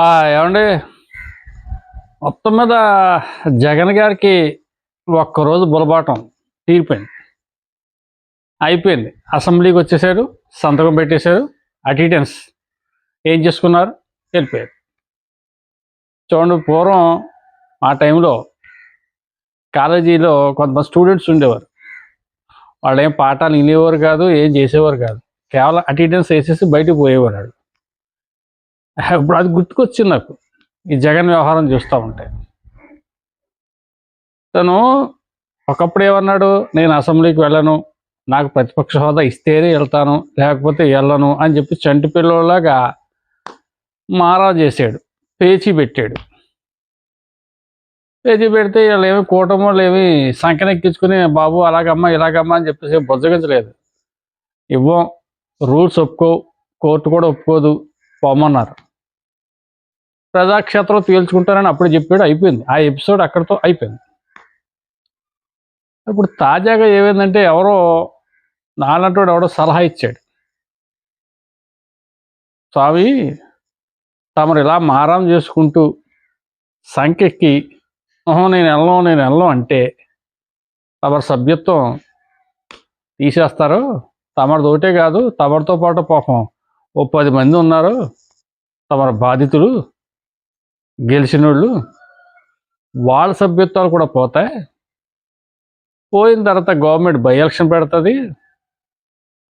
ఏమండి? మొత్తం మీద జగన్ గారికి ఒక్కరోజు బులబాటం తీరిపోయింది. అయిపోయింది. అసెంబ్లీకి వచ్చేసారు సంతకం పెట్టేశారు అటెండెన్స్ ఏం చేసుకున్నారు? వెళ్ళిపోయారు. చూడండి పూర్వం ఆ టైంలో కాలేజీలో కొంతమంది స్టూడెంట్స్ ఉండేవారు. వాళ్ళు ఏం పాఠాలు వినేవారు కాదు ఏం చేసేవారు కాదు. కేవలం అటెండెన్స్ వేసేసి బయటకు పోయేవారు ఇప్పుడు అది గుర్తుకొచ్చింది నాకు. ఈ జగన్ వ్యవహారం చూస్తూ ఉంటే. తను ఒకప్పుడు ఏమన్నాడు? నేను అసెంబ్లీకి వెళ్ళను నాకు ప్రతిపక్ష హోదా ఇస్తేనే వెళ్తాను లేకపోతే వెళ్ళను అని చెప్పి చంటి పిల్లలాగా మారా చేశాడు పేచి పెట్టాడు. పేచి పెడితే వీళ్ళు ఏమి కూటమి వాళ్ళు ఏమి సంఖ్యనెక్కించుకుని బాబు అలాగమ్మా ఇలాగమ్మా అని చెప్పేసి ఏం బుజ్జగించలేదు. ఇవ్వం రూల్స్ ఒప్పుకో కోర్టు కూడా ఒప్పుకోదు పోమన్నారు ప్రజాక్షేత్రం తేల్చుకుంటారని అప్పుడు చెప్పాడు అయిపోయింది. ఆ ఎపిసోడ్ అక్కడితో అయిపోయింది. ఇప్పుడు తాజాగా ఏమైందంటే ఎవరో నాలంటోడు ఎవడో సలహా ఇచ్చాడు. స్వామి తమరు ఇలా మారం చేసుకుంటూ సంఖ్యకి ఓహో నేను వెళ్ళను నేను వెళ్ళను అంటే తమరు సభ్యత్వం తీసేస్తారు? తమరు ఒకటే కాదు తమరితో పాటు పాపం ఓ పది మంది ఉన్నారు తమరు బాధితులు గెలిచిన వాళ్ళు వాళ్ళ సభ్యత్వాలు కూడా పోతాయి. పోయిన తర్వాత గవర్నమెంట్ బై ఎలక్షన్ పెడుతుంది.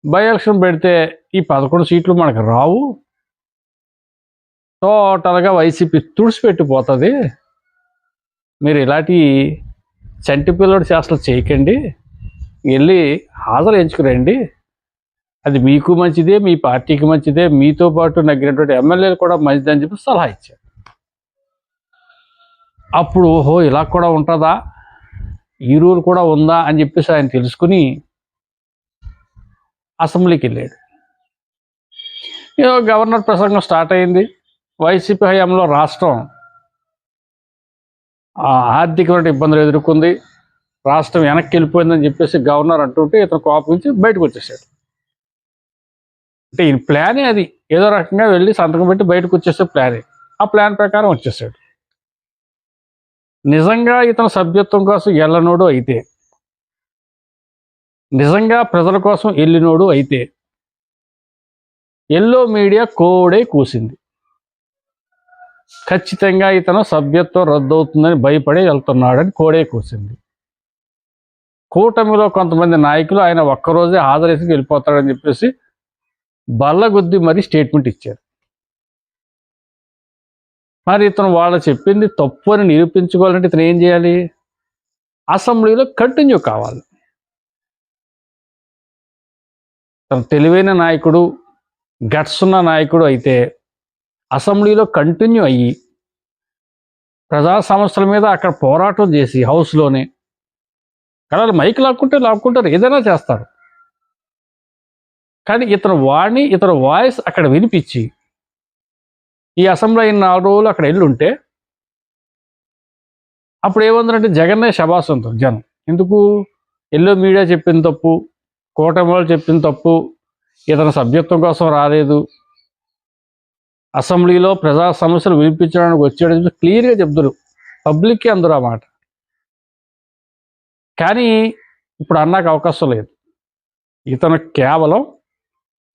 బై ఎలక్షన్ పెడితే ఈ పదకొండు సీట్లు మనకు రావు. టోటల్గా వైసీపీ తుడిచిపెట్టిపోతుంది. మీరు ఇలాంటి చంటి పిల్లడి చేష్టలు చేయకండి. వెళ్ళి హాజరు ఎంచుకురండి. అది మీకు మంచిదే మీ పార్టీకి మంచిదే మీతో పాటు నగ్గినటువంటి ఎమ్మెల్యేలు కూడా మంచిదని చెప్పి సలహా ఇచ్చారు. అప్పుడు ఓహో ఇలా కూడా ఉంటుందా? ఈ రూల్ కూడా ఉందా? అని చెప్పేసి ఆయన తెలుసుకుని అసెంబ్లీకి వెళ్ళాడు. ఏదో గవర్నర్ ప్రసంగం స్టార్ట్ అయింది. వైసీపీ హయాంలో రాష్ట్రం ఆర్థికమైన ఇబ్బందులు ఎదుర్కొంది. రాష్ట్రం వెనక్కి వెళ్ళిపోయిందని చెప్పేసి గవర్నర్ అంటుంటే ఇతను కోపించి బయటకు వచ్చేసాడు. అంటే ఈయన ప్లానే అది. ఏదో రకంగా వెళ్ళి సంతకం పెట్టి బయటకు వచ్చేసే ప్లానే. ఆ ప్లాన్ ప్రకారం వచ్చేసాడు. నిజంగా ఇతను సభ్యత్వం కోసం ఎల్లనోడు అయితే నిజంగా ప్రజల కోసం వెళ్ళినోడు అయితే ఎల్లో మీడియా కోడే కూసింది. ఖచ్చితంగా ఇతను సభ్యత్వం రద్దవుతుందని భయపడి వెళ్తున్నాడని కోడే కూసింది. కూటమిలో కొంతమంది నాయకులు ఆయన ఒక్కరోజే హాజరేసి వెళ్ళిపోతాడని చెప్పేసి బల్లగుద్ది మరి స్టేట్మెంట్ ఇచ్చారు. మరి ఇతను వాళ్ళు చెప్పింది తప్పు అని నిరూపించుకోవాలంటే ఇతను ఏం చేయాలి? అసెంబ్లీలో కంటిన్యూ కావాలి. తను తెలివైన నాయకుడు గట్స్ ఉన్న నాయకుడు అయితే అసెంబ్లీలో కంటిన్యూ అయ్యి ప్రజా సమస్యల మీద అక్కడ పోరాటం చేసి హౌస్లోనే కదా మైక్ లాక్కుంటే లాక్కుంటారు ఏదైనా చేస్తారు. కానీ ఇతను వాణి ఇతను వాయిస్ అక్కడ వినిపించి ఈ అసెంబ్లీ అయిన నాలుగు రోజులు అక్కడ వెళ్ళి ఉంటే అప్పుడు ఏమందంటే జగన్నే శబాస్ ఉంటుంది జనం. ఎందుకు? ఎల్లో మీడియా చెప్పిన తప్పు కూటమి వాళ్ళు చెప్పిన తప్పు ఇతను సభ్యత్వం కోసం రాలేదు. అసెంబ్లీలో ప్రజా సమస్యలు వినిపించడానికి వచ్చాడని చెప్పి క్లియర్గా చెప్తారు పబ్లిక్కి అందరు ఆ మాట. కానీ ఇప్పుడు అన్నాక అవకాశం లేదు. ఇతను కేవలం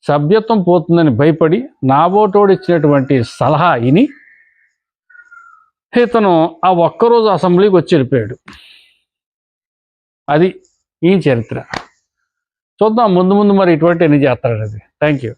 సభ్యత్వం పోతుందని భయపడి నాబోటోడు ఇచ్చినటువంటి సలహా ఇని ఇతను ఆ ఒక్కరోజు అసెంబ్లీకి వచ్చి వెళ్ళిపోయాడు. అది ఈ చరిత్ర. చూద్దాం ముందు ముందు మరి ఇటువంటి ఎన్ని చేస్తాడు అది థ్యాంక్ యూ